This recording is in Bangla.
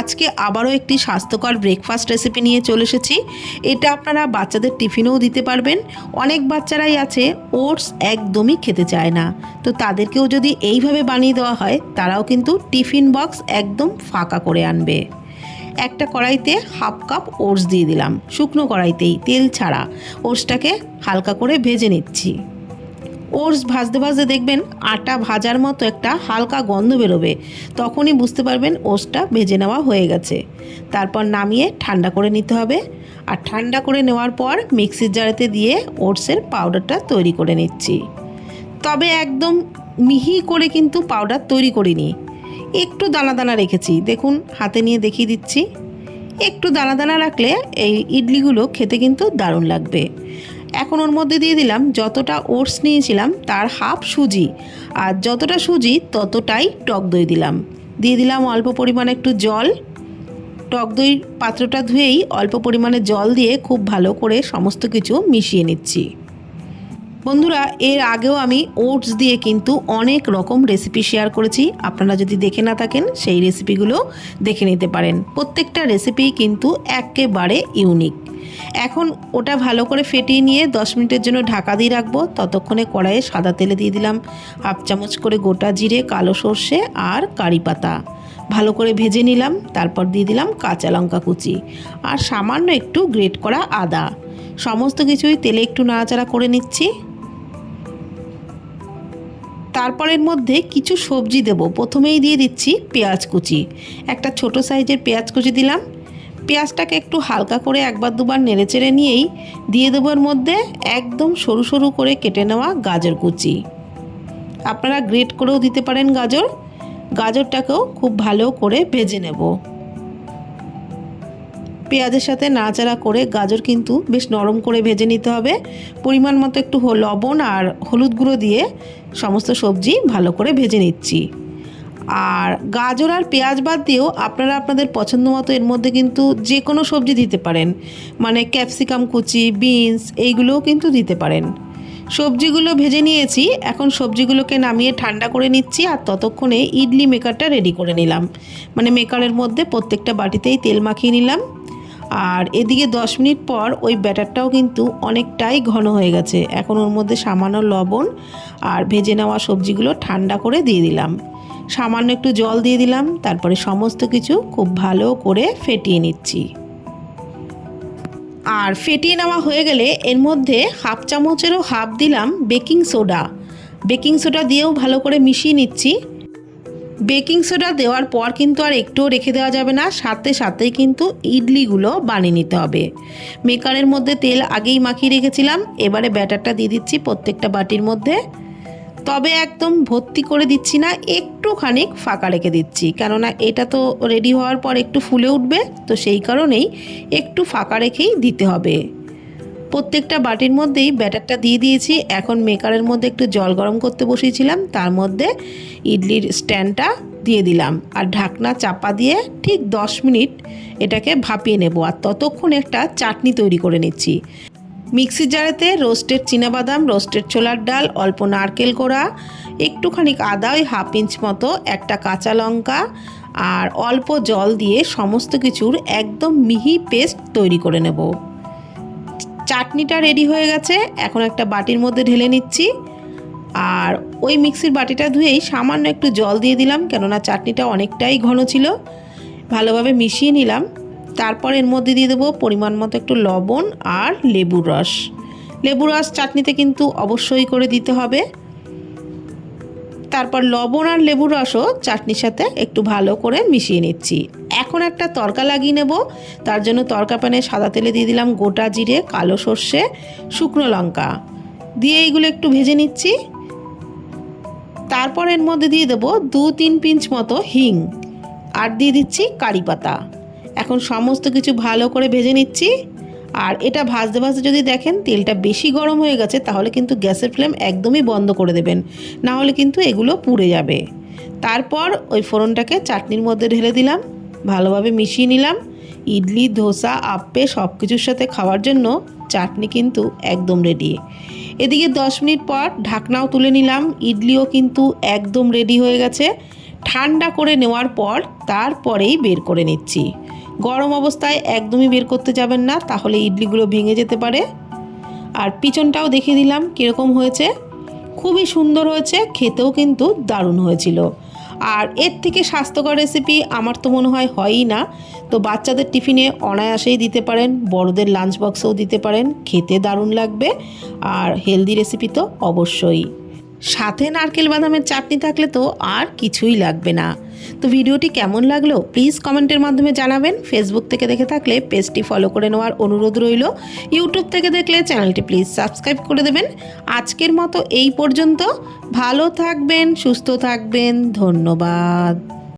আজকে আবারও একটি স্বাস্থ্যকর ব্রেকফাস্ট রেসিপি নিয়ে চলে এসেছি। এটা আপনারা বাচ্চাদের টিফিনেও দিতে পারবেন। অনেক বাচ্চারাই আছে, ওটস একদমই খেতে চায় না। তো তাদেরকেও যদি এইভাবে বানিয়ে দেওয়া হয়, তারাও কিন্তু টিফিন বক্স একদম ফাঁকা করে আনবে। একটা কড়াইতে হাফ কাপ ওটস দিয়ে দিলাম। শুকনো কড়াইতেই তেল ছাড়া। ওটসটাকে হালকা করে ভেজে নিচ্ছি। ওটস ভাজতে ভাজতে দেখবেন আটা ভাজার মতো একটা হালকা গন্ধ বেরোবে। তখনই বুঝতে পারবেন ওটসটা ভেজে নেওয়া হয়ে গেছে। তারপর নামিয়ে ঠান্ডা করে নিতে হবে। আর ঠান্ডা করে নেওয়ার পর মিক্সির জারেতে দিয়ে ওটসের পাউডারটা তৈরি করে নিচ্ছি। তবে একদম মিহি করে কিন্তু পাউডার তৈরি করিনি। একটু দানা দানা রেখেছি। দেখুন, হাতে নিয়ে দেখিয়ে দিচ্ছি। একটু দানা দানা রাখলে এই ইডলিগুলো খেতে কিন্তু দারুণ লাগবে। এখন ওর মধ্যে দিয়ে দিলাম যতটা ওটস নিয়েছিলাম, তার হাফ সুজি। আর যতটা সুজি, ততটাই টক দই দিলাম। দিয়ে দিলাম অল্প পরিমাণে একটু জল। টক দই পাত্রটা ধুয়েই অল্প পরিমাণে জল দিয়ে খুব ভালো করে সমস্ত কিছু মিশিয়ে নিচ্ছি। বন্ধুরা, এর আগেও আমি ওটস দিয়ে কিন্তু অনেক রকম রেসিপি শেয়ার করেছি। আপনারা যদি দেখে না থাকেন, সেই রেসিপিগুলো দেখে নিতে পারেন। প্রত্যেকটা রেসিপি কিন্তু একেবারে ইউনিক। এখন ওটা ভালো করে ফেটিয়ে নিয়ে দশ মিনিটের জন্য ঢাকা দিয়ে রাখব। ততক্ষণে কড়াইয়ে সাদা তেলে দিয়ে দিলাম হাফ চামচ করে গোটা জিরে, কালো সর্ষে আর কারি পাতা। ভালো করে ভেজে নিলাম, তারপর দিয়ে দিলাম কাঁচা লঙ্কা কুচি আর সামান্য একটু গ্রেট করা আদা। সমস্ত কিছুই তেলে একটু নাড়াচাড়া করে নিচ্ছি। তারপরের মধ্যে কিছু সবজি দেব। প্রথমেই দিয়ে দিচ্ছি পেঁয়াজ কুচি। একটা ছোট সাইজের পেঁয়াজ কুচি দিলাম। পেঁয়াজটাকে একটু হালকা করে একবার দুবার নেড়েচেড়ে নিয়েই দিয়ে দেবো এর মধ্যে একদম সরু সরু করে কেটে নেওয়া গাজর কুচি। আপনারা গ্রেট করেও দিতে পারেন গাজর। গাজরটাকেও খুব ভালো করে ভেজে নেব। পেঁয়াজের সাথে নাড়াচাড়া করে গাজর কিন্তু বেশ নরম করে ভেজে নিতে হবে। পরিমাণ মতো একটু লবণ আর হলুদ গুঁড়ো দিয়ে সমস্ত সবজি ভালো করে ভেজে নিচ্ছি। আর গাজর আর পেঁয়াজ বাদ দিয়েও আপনারা আপনাদের পছন্দ মতো এর মধ্যে কিন্তু যে কোনো সবজি দিতে পারেন। মানে ক্যাপসিকাম কুচি, বিনস এইগুলোও কিন্তু দিতে পারেন। সবজিগুলো ভেজে নিয়েছি, এখন সবজিগুলোকে নামিয়ে ঠান্ডা করে নিচ্ছি আর ততক্ষণে ইডলি মেকারটা রেডি করে নিলাম। মানে মেকারের মধ্যে প্রত্যেকটা বাটিতেই তেল মাখিয়ে নিলাম। আর এদিকে দশ মিনিট পর ওই ব্যাটারটাও কিন্তু অনেকটাই ঘন হয়ে গেছে। এখন ওর মধ্যে সামান্য লবণ আর ভেজে নেওয়া সবজিগুলো ঠান্ডা করে দিয়ে দিলাম। সামান্য একটু জল দিয়ে দিলাম, তারপরে সমস্ত কিছু খুব ভালো করে ফেটিয়ে নিচ্ছি। আর ফেটিয়ে নেওয়া হয়ে গেলে এর মধ্যে হাফ চামচেরও হাফ দিলাম বেকিং সোডা। বেকিং সোডা দিয়েও ভালো করে মিশিয়ে নিচ্ছি। বেকিং সোডা দেওয়ার পর কিন্তু আর একটুও রেখে দেওয়া যাবে না, সাথে সাথেই কিন্তু ইডলিগুলো বানিয়ে নিতে হবে। মেকারের মধ্যে তেল আগেই মাখিয়ে রেখেছিলাম, এবারে ব্যাটারটা দিয়ে দিচ্ছি প্রত্যেকটা বাটির মধ্যে। তবে একদম ভর্তি করে দিচ্ছি না, একটুখানি ফাঁকা রেখে দিচ্ছি। কেননা এটা তো রেডি হওয়ার পর একটু ফুলে উঠবে, তো সেই কারণেই একটু ফাঁকা রেখেই দিতে হবে। প্রত্যেকটা বাটির মধ্যেই ব্যাটারটা দিয়ে দিয়েছি। এখন মেকারের মধ্যে একটু জল গরম করতে বসিয়েছিলাম, তার মধ্যে ইডলির স্ট্যান্ডটা দিয়ে দিলাম। আর ঢাকনা চাপা দিয়ে ঠিক দশ মিনিট এটাকে ভাপিয়ে নেব। আর ততক্ষণ একটা চাটনি তৈরি করে নিচ্ছি। মিক্সির জারেতে রোস্টেড বাদাম রোস্টেড ছোলার ডাল, অল্প নারকেল কোড়া একটুখানি আদা, ওই হাফ ইঞ্চ মতো, একটা কাঁচা লঙ্কা আর অল্প জল দিয়ে সমস্ত কিছুর একদম মিহি পেস্ট তৈরি করে নেব। চাটনিটা রেডি হয়ে গেছে, এখন একটা বাটির মধ্যে ঢেলে নিচ্ছি। আর ওই মিক্সির বাটিটা ধুয়েই সামান্য একটু জল দিয়ে দিলাম, কেননা চাটনিটা অনেকটাই ঘন ছিল। ভালোভাবে মিশিয়ে নিলাম। তারপর এর মধ্যে দিয়ে দেবো পরিমাণ মতো একটু লবণ আর লেবুর রস। লেবুর রস চাটনিতে কিন্তু অবশ্যই করে দিতে হবে। তারপর লবণ আর লেবুর রসও চাটনির সাথে একটু ভালো করে মিশিয়ে নিচ্ছি। এখন একটা তরকা লাগিয়ে নেব। তার জন্য তরকা প্যানে সাদা তেলে দিয়ে দিলাম গোটা জিরে, কালো সর্ষে, শুকনো লঙ্কা। দিয়ে এইগুলো একটু ভেজে নিচ্ছি। তারপর এর মধ্যে দিয়ে দেবো দু তিন পিঞ্চ মতো হিং। আর দিয়ে দিচ্ছি কারি পাতা। এখন সমস্ত কিছু ভালো করে ভেজে নিচ্ছি। আর এটা ভাজতে ভাজতে যদি দেখেন, তেলটা বেশি গরম হয়ে গেছে, তাহলে কিন্তু গ্যাসের ফ্লেম একদমই বন্ধ করে দেবেন। না হলে কিন্তু এগুলো পুড়ে যাবে। তারপর ওই ফোড়নটাকে চাটনির মধ্যে ঢেলে দিলাম, ভালোভাবে মিশিয়ে নিলাম। ইডলি, ধোসা, আপ্পে সব কিছুর সাথে খাওয়ার জন্য চাটনি কিন্তু একদম রেডি এদিকে দশ মিনিট পর ঢাকনাও তুলে নিলাম, ইডলিও কিন্তু একদম রেডি হয়ে গেছে। ঠান্ডা করে নেওয়ার পর তারপরেই বের করে নিচ্ছি। গরম অবস্থায় একদমই বের করতে যাবেন না, তাহলে ইডলিগুলো ভেঙে যেতে পারে। আর পিছনটাও দেখিয়ে দিলাম কীরকম হয়েছে। খুবই সুন্দর হয়েছে, খেতেও কিন্তু দারুণ হয়েছিল। আর এর থেকে স্বাস্থ্যকর রেসিপি আমার তো মনে হয় হয়ই না। তো বাচ্চাদের টিফিনে অনায়াসেই দিতে পারেন, বড়দের লাঞ্চ বক্সেও দিতে পারেন, খেতে দারুণ লাগবে। আর হেলদি রেসিপি তো অবশ্যই। সাথে নারকেল বাদামের চাটনি থাকলে তো আর কিছুই লাগবে না। তো ভিডিওটি কেমন লাগল প্লিজ কমেন্টের মাধ্যমে জানাবেন। ফেসবুক থেকে দেখে থাকলে পেজটি ফলো করে নেওয়ার অনুরোধ রইল। ইউটিউব থেকে দেখলে চ্যানেলটি প্লিজ সাবস্ক্রাইব করে দেবেন। আজকের মতো এই পর্যন্ত। ভালো থাকবেন, সুস্থ থাকবেন। ধন্যবাদ।